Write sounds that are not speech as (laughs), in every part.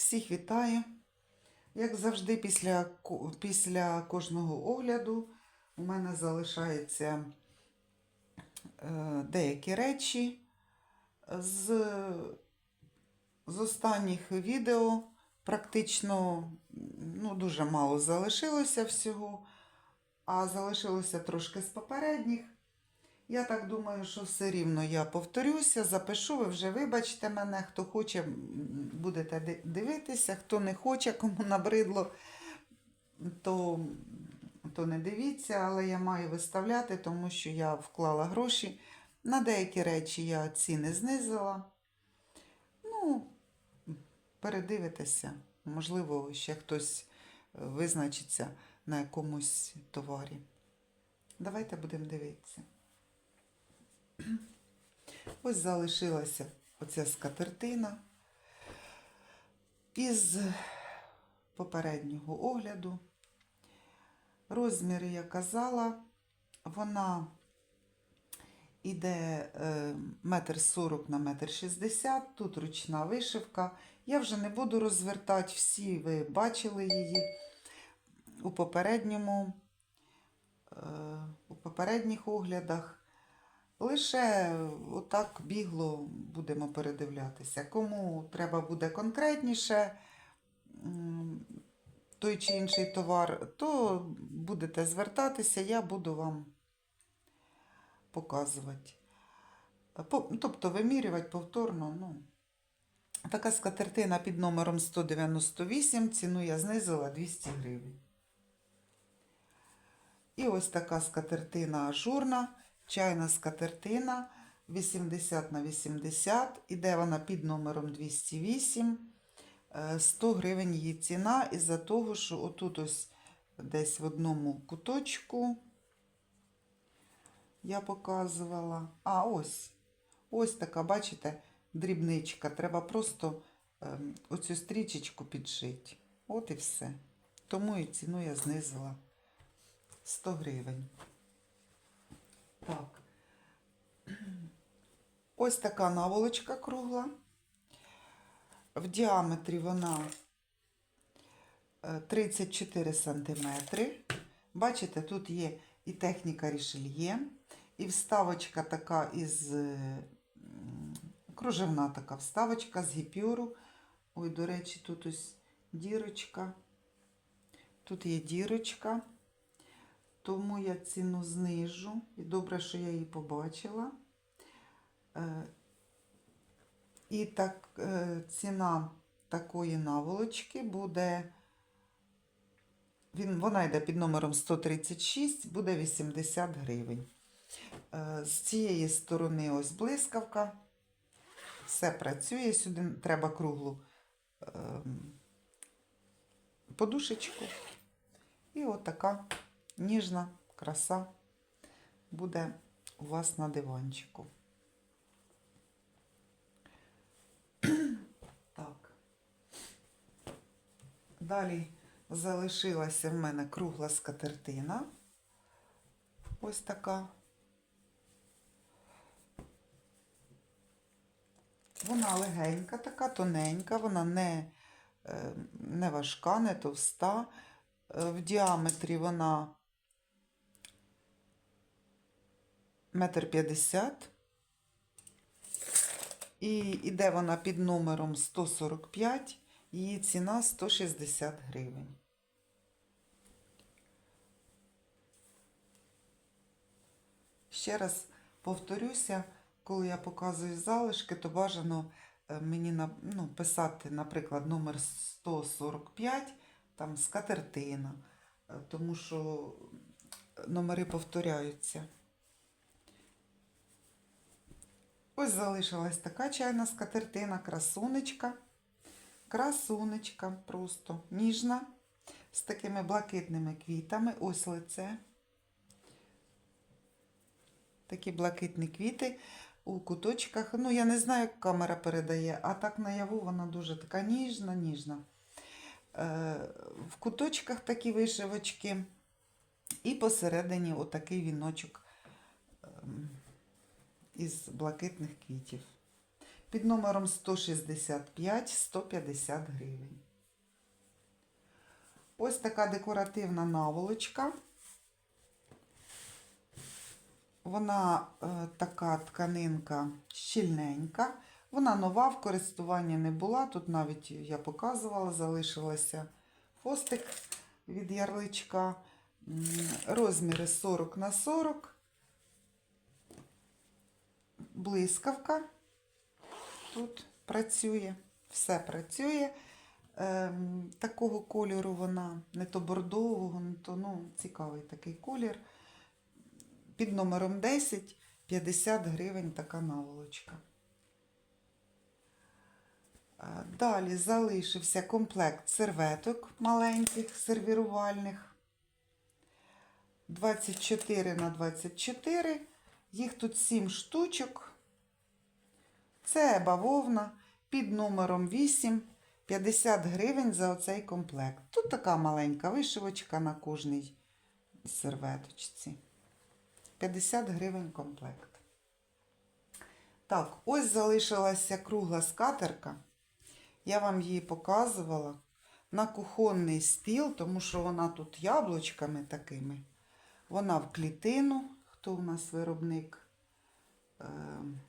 Всіх вітаю. Як завжди, після, після кожного огляду у мене залишаються е, деякі речі. З, з останніх відео практично ну, дуже мало залишилося всього, а залишилося трошки з попередніх. Я так думаю, що все рівно я повторюся, запишу, ви вже вибачте мене, хто хоче, будете дивитися, хто не хоче, кому набридло, то, то не дивіться, але я маю виставляти, тому що я вклала гроші. На деякі речі я ціни знизила. Ну, передивитеся. Можливо, ще хтось е, визначиться на якомусь товарі. Давайте будемо дивитися. (clears throat) Ось залишилася оця скатертина. Із попереднього огляду. Розміри я казала, вона іде е, метр сорок на метр шістдесят, тут ручна вишивка. Я вже не буду розвертати всі, ви бачили її у попередньому, е, у попередніх оглядах. Лише отак бігло будемо передивлятися. Кому треба буде конкретніше той чи інший товар, то будете звертатися, я буду вам показувати. Тобто вимірювати повторно. Ну. Така скатертина під номером 198, ціну я знизила 200 гривень. І ось така скатертина ажурна, чайна скатертина 80 на 80. Іде вона під номером 208. Е, 100 гривень її ціна із-за того, що отут ось десь в одному куточку я показувала. А, ось. Ось така, бачите, дрібничка. Треба просто ем, оцю стрічечку підшити. От і все. Тому і ціну я знизила 100 гривень. Так. Ось така наволочка кругла. В діаметрі вона е, 34 сантиметри. Бачите, тут є і техніка рішельє, і вставочка така із е, кружевна така вставочка з гіпюру. Ой, до речі, тут ось дірочка. Тут є дірочка, тому я ціну знижу. І добре, що я її побачила. Е, І так, е, ціна такої наволочки буде. Він, вона йде під номером 136, буде 80 гривень. Е, З цієї сторони ось блискавка. Все працює. Сюди треба круглу ем, подушечку. І от така ніжна краса буде у вас на диванчику. Так. Далі залишилася в мене кругла скатертина. Ось така. Вона легенька, така тоненька, вона не, е, не важка, не товста. Е, В діаметрі вона метр п'ятдесят. І іде вона під номером 145, її ціна 160 гривень. Ще раз повторюся, коли я показую залишки, то бажано е, мені ну, писати, наприклад, номер 145, там скатертина, е, тому що номери повторяються. Ось залишилась така чайна скатертина, красунечка. Красунечка просто ніжна, з такими блакитними квітами. Ось лице. Такі блакитні квіти у куточках. Ну, я не знаю, як камера передає, а так наяву вона дуже така ніжна, ніжна. Е, в куточках такі вишивочки. І посередині отакий віночок ем, із блакитних квітів. Під номером 165-150 гривень. Ось така декоративна наволочка. Вона е, така тканинка щільненька. Вона нова, в користуванні не була. Тут навіть я показувала, залишилася хвостик від ярличка. Розміри 40 на 40. Блискавка тут працює, все працює. Ем, такого кольору вона, не то бордового, не то ну, цікавий такий колір. Під номером 10 50 гривень така наволочка. Е, Далі залишився комплект серветок маленьких, сервірувальних. 24 на 24. Їх тут 7 штучок. Це бавовна під номером 8. 50 гривень за оцей комплект. Тут така маленька вишивочка на кожній серветочці. 50 гривень комплект. Так, ось залишилася кругла скатерка. Я вам її показувала на кухонний стіл, тому що вона тут яблучками такими. Вона в клітину. Хто у нас виробник? Ем, м,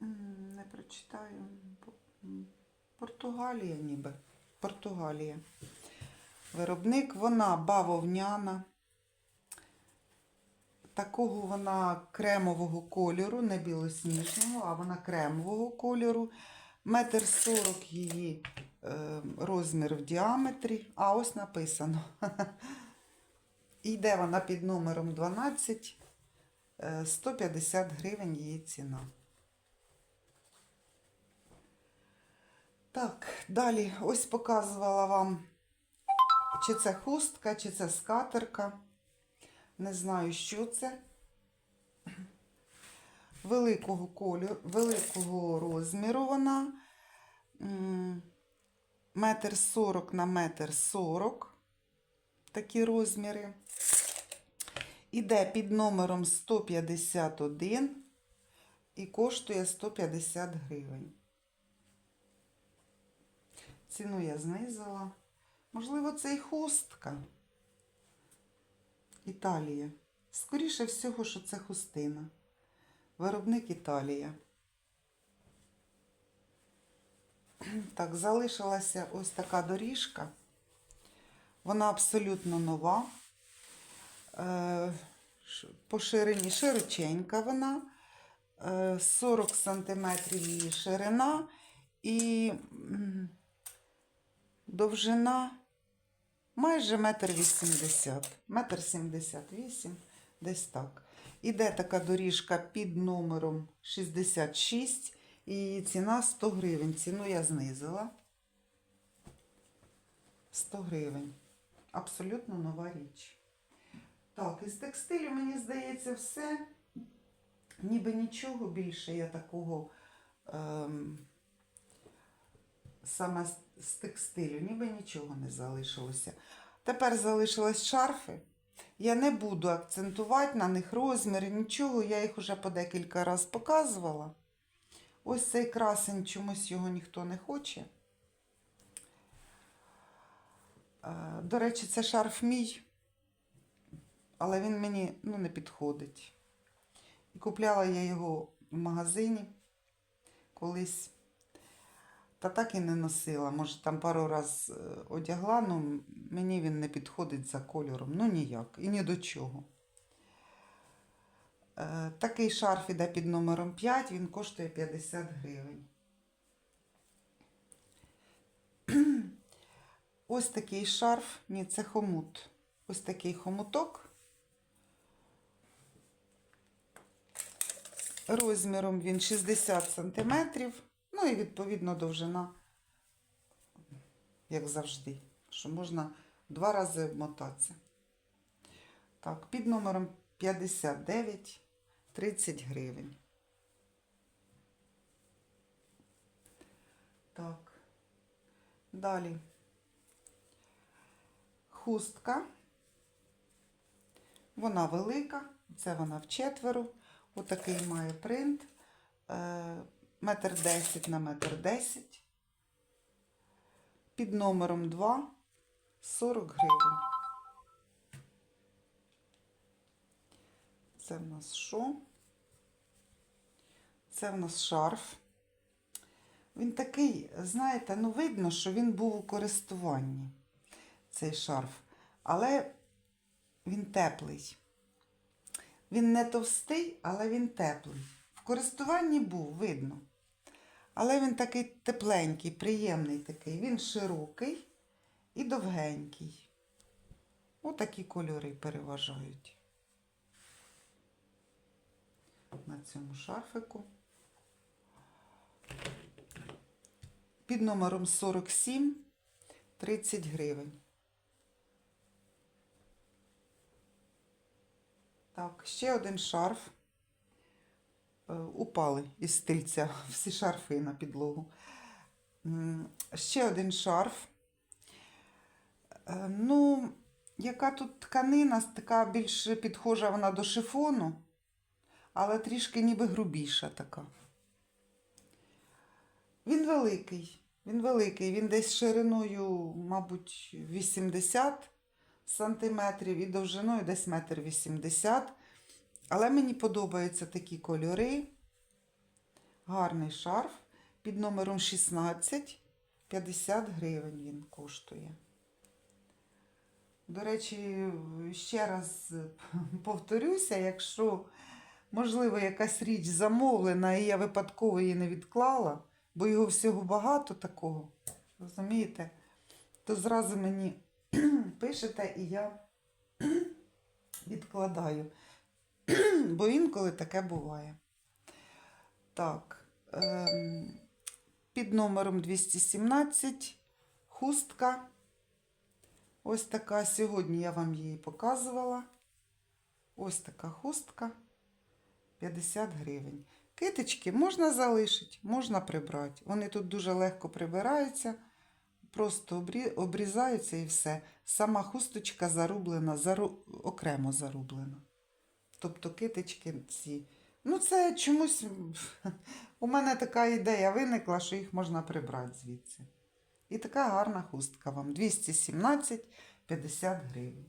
Не прочитаю. Португалія ніби. Португалія. Виробник, вона бавовняна. Такого вона кремового кольору, не білосніжного, а вона кремового кольору. Метр сорок її е, розмір в діаметрі. А ось написано. (laughs) Йде вона під номером 12. е, 150 гривень її ціна. Так, далі ось показувала вам, чи це хустка, чи це скатерка. Не знаю, що це. Великого кольору, великого розміру вона. Метр сорок на метр сорок. Такі розміри. Іде під номером 151 і коштує 150 гривень. Ціну я знизила. Можливо, це і хустка. Італія. Скоріше всього, що це хустина. Виробник Італія. Так, залишилася ось така доріжка. Вона абсолютно нова. Е, По ширині широченька вона. Е, 40 см її ширина і довжина майже метр вісімдесят. Метр сімдесят вісім, десь так. Іде така доріжка під номером 66 і її ціна 100 гривень. Ціну я знизила. 100 гривень. Абсолютно нова річ. Так, із текстилю, мені здається, все. Ніби нічого більше я такого ем, саме з- текстилю, ніби нічого не залишилося. Тепер залишились шарфи. Я не буду акцентувати на них розміри, нічого, я їх уже по декілька разів показувала. Ось цей красень, чомусь його ніхто не хоче. Е, До речі, це шарф мій, але він мені ну, не підходить. І купляла я його в магазині колись. Та так і не носила. Може, там пару раз е, одягла, але мені він не підходить за кольором. Ну ніяк. І ні до чого. Е, Такий шарф іде під номером 5, він коштує 50 гривень. (clears throat) Ось такий шарф, ні, це хомут. Ось такий хомуток. Розміром він 60 см. Ну і відповідно довжина, як завжди, що можна два рази обмотатися. Так, під номером 59 30 гривень. Так. Далі. Хустка. Вона велика, Це вона в четверо. Отакий має принт. Метр десять на метр десять. Під номером 2 40 гривень. Це в нас що? Це в нас шарф. Він такий, знаєте, ну видно, що він був у користуванні, цей шарф. Але він теплий. Він не товстий, але він теплий. В користуванні був, видно. Але він такий тепленький, приємний такий. Він широкий і довгенький. Отакі кольори переважають на цьому шарфику. Під номером 47 30 гривень. Так, ще один шарф. Е, Упали із стрільця (laughs) всі шарфи на підлогу. Ще один шарф. Е, Ну, яка тут тканина, така більш підхожа вона до шифону, але трішки ніби грубіша така. Він великий. Він великий. Він десь шириною, мабуть, 80 сантиметрів і довжиною десь метр 80. Але мені подобаються такі кольори. Гарний шарф під номером 16. 50 гривень він коштує. До речі, ще раз повторюся, якщо, можливо, якась річ замовлена, і я випадково її не відклала, бо його всього багато такого, розумієте, то зразу мені (clears throat) пишете і я (clears throat) відкладаю. (clears throat) Бо інколи таке буває. Так, ем, під номером 217 хустка. Ось така. Сьогодні я вам її показувала. Ось така хустка 50 гривень. Китички можна залишити, можна прибрати. Вони тут дуже легко прибираються, просто обрізаються і все. Сама хусточка зарублена, зару... окремо зарублена. Тобто китички ці. Ну, це чомусь (laughs) у мене така ідея виникла, що їх можна прибрати звідси. І така гарна хустка вам. 217 50 гривень.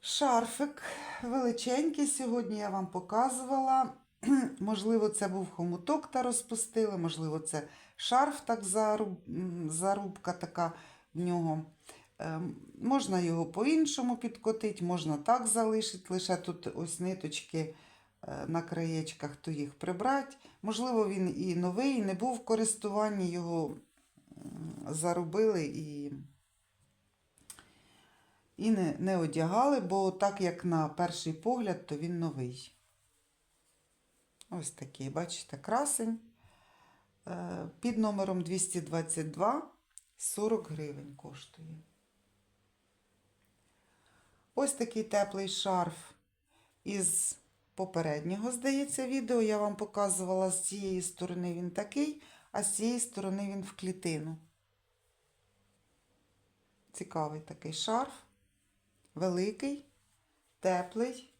Шарфик величенький. Сьогодні я вам показувала. (clears throat) Можливо, це був хомуток та розпустили, можливо, це шарф, так заруб, зарубка така в нього. Ем, Можна його по-іншому підкотити, можна так залишити, лише тут ось ниточки е, на краєчках, то їх прибрати. Можливо, він і новий, не був в користуванні, його заробили і, і не, не одягали, бо так як на перший погляд, то він новий. Ось такий, бачите, красень. Е, Під номером 222 40 гривень коштує. Ось такий теплий шарф із попереднього, здається, відео. Я вам показувала з цієї сторони він такий, а з цієї сторони він в клітину. Цікавий такий шарф. Великий, теплий.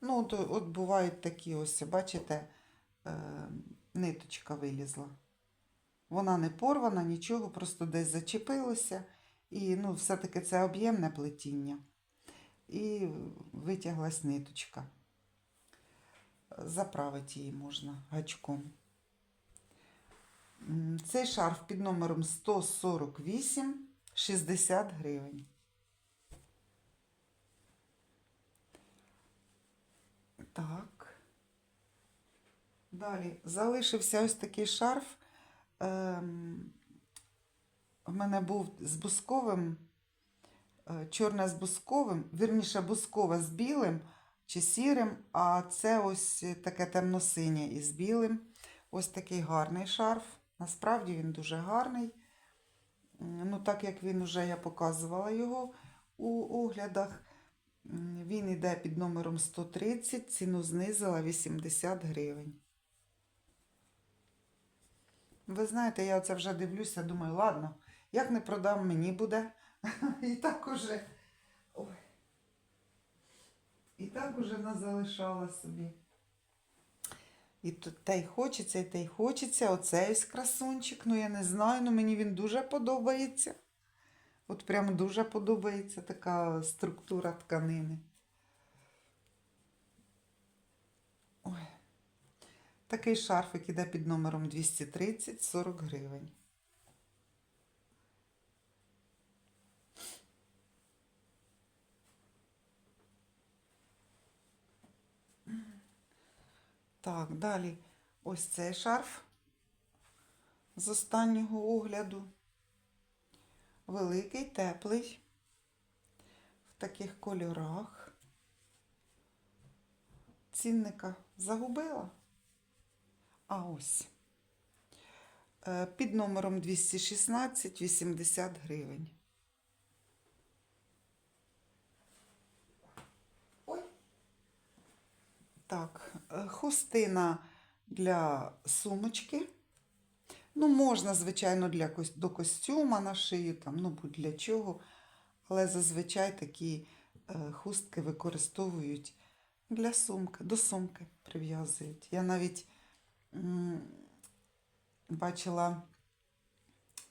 Ну, от, от бувають такі ось, бачите, е, ниточка вилізла. Вона не порвана, нічого, просто десь зачепилося. І ну, все-таки це об'ємне плетіння. І витяглась ниточка. Заправити її можна гачком. Цей шарф під номером 148 60 гривень. Так. Далі залишився ось такий шарф. Ем, в мене був з бусковим, е, чорне з бусковим, вірніше бускове з білим чи сірим, а це ось таке темно-синє із білим. Ось такий гарний шарф. Насправді він дуже гарний. Ну, так як він вже я показувала його у оглядах, він йде під номером 130, ціну знизила 80 гривень. Ви знаєте, я оце вже дивлюся, думаю, ладно, як не продам, мені буде. (laughs) І так уже. О, І так уже назалишала собі. І тут те й хочеться, і те й хочеться. Оцей ось красунчик, ну я не знаю, ну мені він дуже подобається. От прям дуже подобається така структура тканини. Ой. Такий шарфик іде під номером 230 40 гривень. Так, далі ось цей шарф з останнього огляду. Великий, теплий, в таких кольорах. Цінника загубила. А ось. Е, Під номером 216 80 гривень. Ой. Так, хустина для сумочки. Ну, можна, звичайно, для до костюма на шию, там, ну, будь для чого. Але зазвичай такі е, хустки використовують для сумки, до сумки прив'язують. Я навіть м, бачила,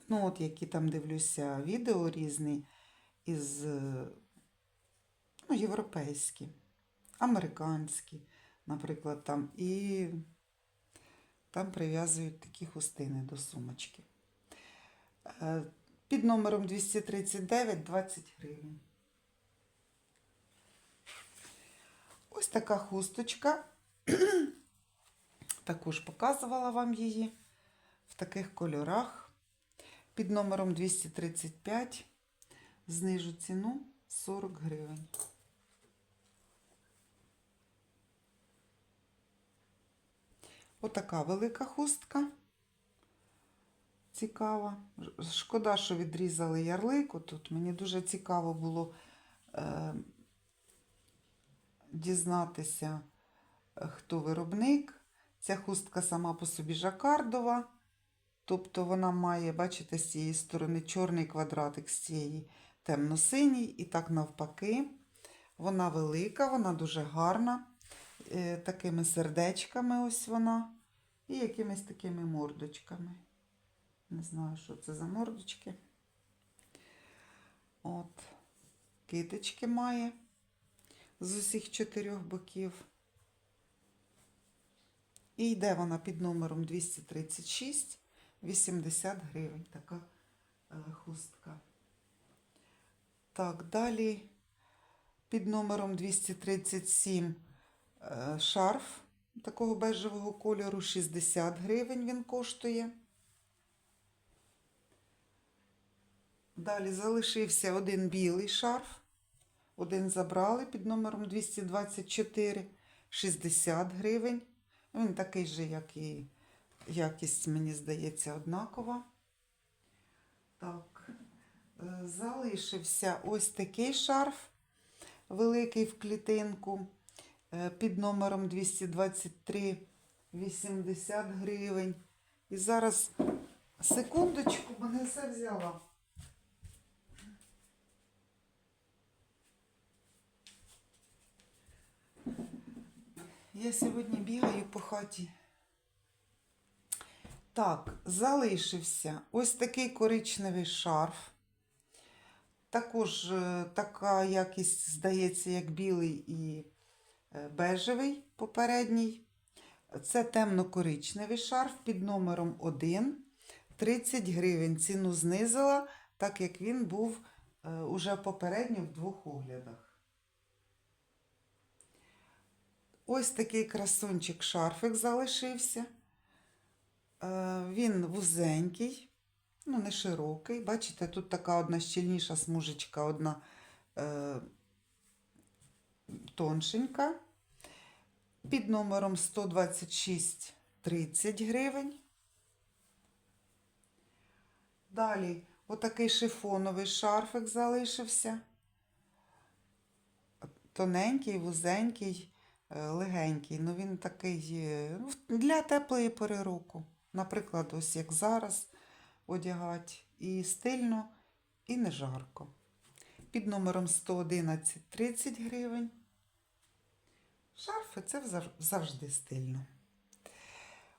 ну, от які там дивлюся відео різні із е, ну, європейські, американські, наприклад, там. І там прив'язують такі хустини до сумочки. Е, Під номером 239 20 гривень. Ось така хусточка. (clears throat) Також показувала вам її в таких кольорах. Під номером 235 знижу ціну 40 гривень. Отака велика хустка. Цікава. Шкода, що відрізали ярлику тут. Мені дуже цікаво було е, дізнатися, хто виробник. Ця хустка сама по собі жакардова. Тобто вона має, бачите, з цієї сторони чорний квадратик, з цієї темно-синій, і так навпаки. Вона велика, вона дуже гарна. Е, такими сердечками ось вона. І якимись такими мордочками. Не знаю, що це за мордочки. От. Китички має з усіх чотирьох боків. І йде вона під номером 236, 80 гривень. Така е, хустка. Так, далі під номером 237 е, шарф такого бежевого кольору 60 гривень він коштує. Далі залишився один білий шарф. Один забрали під номером 224, 60 гривень. Він такий же, як і якість, мені здається, однакова. Так, е, залишився ось такий шарф, великий в клітинку, під номером 223, 80 гривень. І зараз, секундочку, мене все взяла. Я сьогодні бігаю по хаті. Так, залишився ось такий коричневий шарф. Також е, така якість, здається, як білий і е, бежевий попередній. Це темно-коричневий шарф під номером 1. 30 гривень. Ціну знизила, так як він був е, уже попередньо в двох оглядах. Ось такий красунчик шарфик залишився. Е, Він вузенький, ну не широкий. Бачите, тут така одна щільніша смужечка, одна е, тоншенька. Під номером 126 30 гривень. Далі отакий шифоновий шарфик залишився. Тоненький, вузенький, е, легенький. Ну він такий е, ну, для теплої пори року. Наприклад, ось як зараз одягати. І стильно, і не жарко. Під номером 111 30 гривень. Шарфи. Це завжди стильно.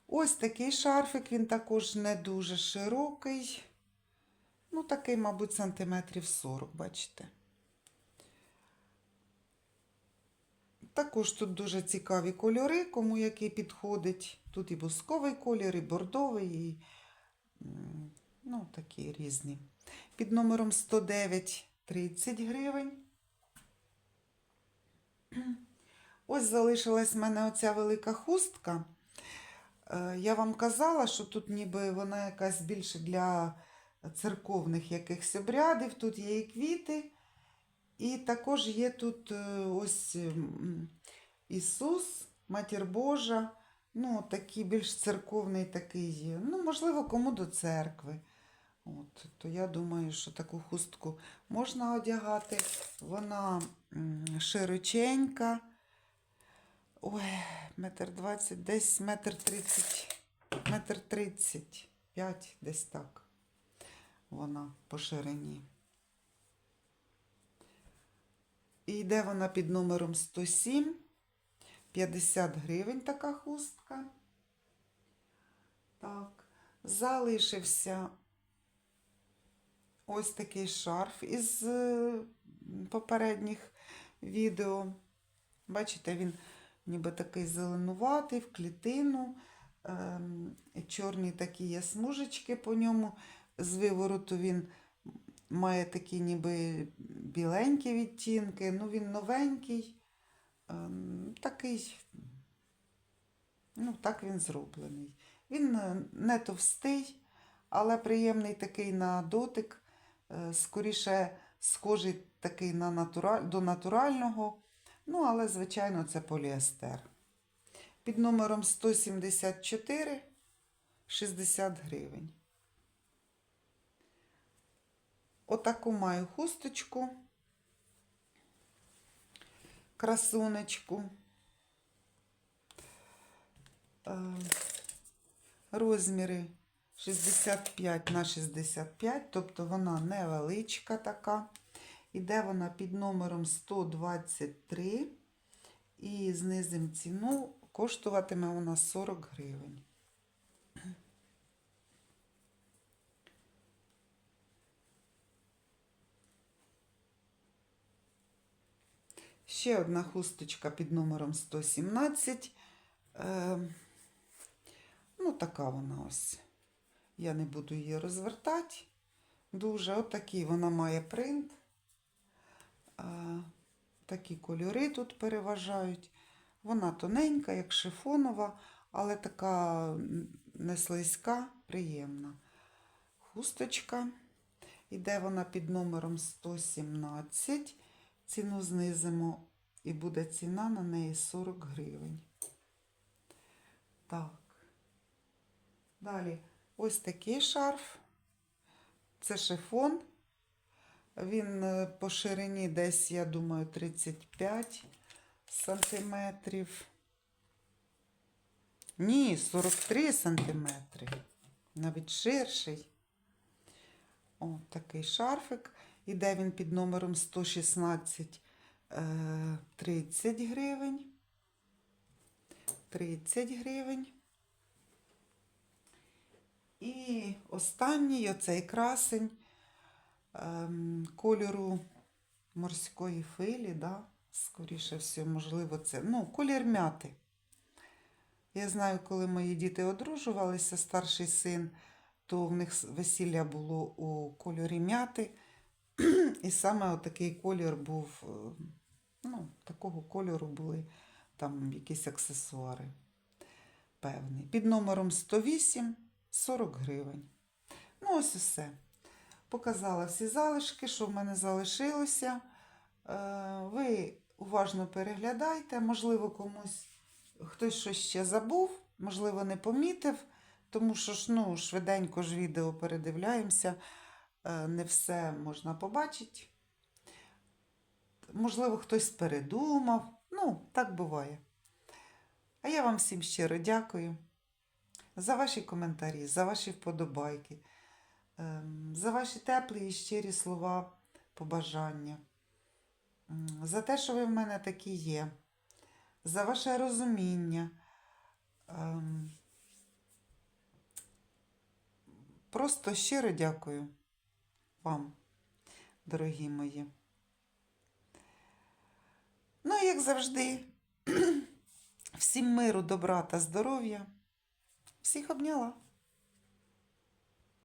Ось такий шарфик, він також не дуже широкий. Ну, такий, мабуть, сантиметрів 40, бачите. Також тут дуже цікаві кольори, кому який підходить. Тут і бусковий колір, і бордовий, і ну, такі різні. Під номером 109 30 гривень. Ось залишилась в мене оця велика хустка. Е, Я вам казала, що тут ніби вона якась більше для церковних якихось обрядів. Тут є і квіти, і також є тут е, ось Ісус, Матір Божа. Ну, такий більш церковний такий є. Ну, можливо, кому до церкви. От, то я думаю, що таку хустку можна одягати. Вона широченька. Ой, метр двадцять, десь метр тридцять, метр тридцять п'ять, десь так. Вона по ширині. І йде вона під номером 107. 50 гривень така хустка. Так, залишився ось такий шарф із е, попередніх відео. Бачите, він ніби такий зеленуватий, в клітину. Ем, чорні такі є смужечки по ньому. З вивороту він має такі ніби біленькі відтінки. Ну, він новенький. Ем, такий, ну, так він зроблений. Він е, не товстий, але приємний такий на дотик. Е, Скоріше схожий такий на натураль... до натурального. Ну, але, звичайно, це поліестер. Під номером 174 60 гривень. Отаку маю хусточку, красунечку. Е, Розміри 65 на 65, тобто вона невеличка така. Іде вона під номером 123 і знизимо ціну коштуватиме вона 40 гривень. Ще одна хусточка під номером 117. Е, ну, така вона ось. Я не буду її розвертати. Дуже отакий вона має принт. Такі кольори тут переважають. Вона тоненька, як шифонова, але така не слизька, приємна. Хусточка. Іде вона під номером 117. Ціну знизимо і буде ціна на неї 40 гривень. Так. Далі ось такий шарф. Це шифон. Він е, по ширині десь, я думаю, 35 сантиметрів. Ні, 43 сантиметри. Навіть ширший. О, такий шарфик. Іде він під номером 116 е, 30 гривень. 30 гривень. І останній оцей красень кольору морської филі, да? скоріше все, можливо, це. Ну, колір мяти. Я знаю, коли мої діти одружувалися, старший син, то в них весілля було у кольорі мяти. (clears throat) І саме отакий колір був, е, ну, такого кольору були там якісь аксесуари певні. Під номером 108 40 гривень. Ну, ось і все. Показала всі залишки, що в мене залишилося. Е, Ви уважно переглядайте, можливо, комусь хтось щось ще забув, можливо, не помітив, тому що ж, ну, швиденько ж відео передивляємося, е, не все можна побачити. Можливо, хтось передумав. Ну, так буває. А я вам всім щиро дякую за ваші коментарі, за ваші вподобайки, за ваші теплі і щирі слова побажання, за те, що ви в мене такі є, за ваше розуміння. Ем, Просто щиро дякую вам, дорогі мої. Ну, як завжди, (clears throat) всім миру, добра та здоров'я. Всіх обняла.